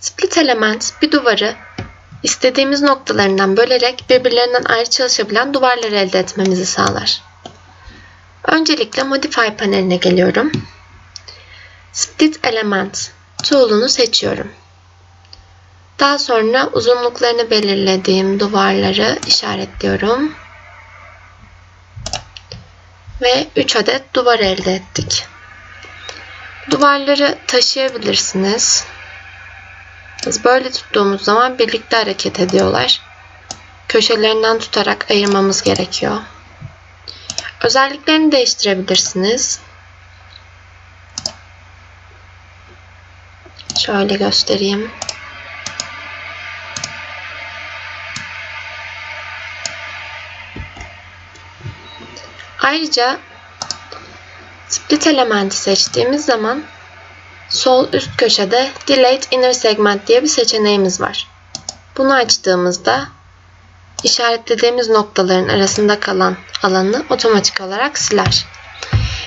Split element bir duvarı istediğimiz noktalarından bölerek birbirlerinden ayrı çalışabilen duvarları elde etmemizi sağlar. Öncelikle Modify paneline geliyorum. Split Element tool'unu seçiyorum. Daha sonra uzunluklarını belirlediğim duvarları işaretliyorum. Ve 3 adet duvar elde ettik. Duvarları taşıyabilirsiniz. Böyle tuttuğumuz zaman birlikte hareket ediyorlar. Köşelerinden tutarak ayırmamız gerekiyor. Özelliklerini değiştirebilirsiniz. Şöyle göstereyim. Ayrıca split elementi seçtiğimiz zaman sol üst köşede Delete Inner Segment diye bir seçeneğimiz var. Bunu açtığımızda işaretlediğimiz noktaların arasında kalan alanı otomatik olarak siler.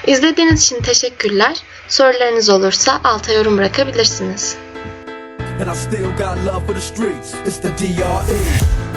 İzlediğiniz için teşekkürler. Sorularınız olursa alta yorum bırakabilirsiniz. And I still got love for the streets. It's the DRE.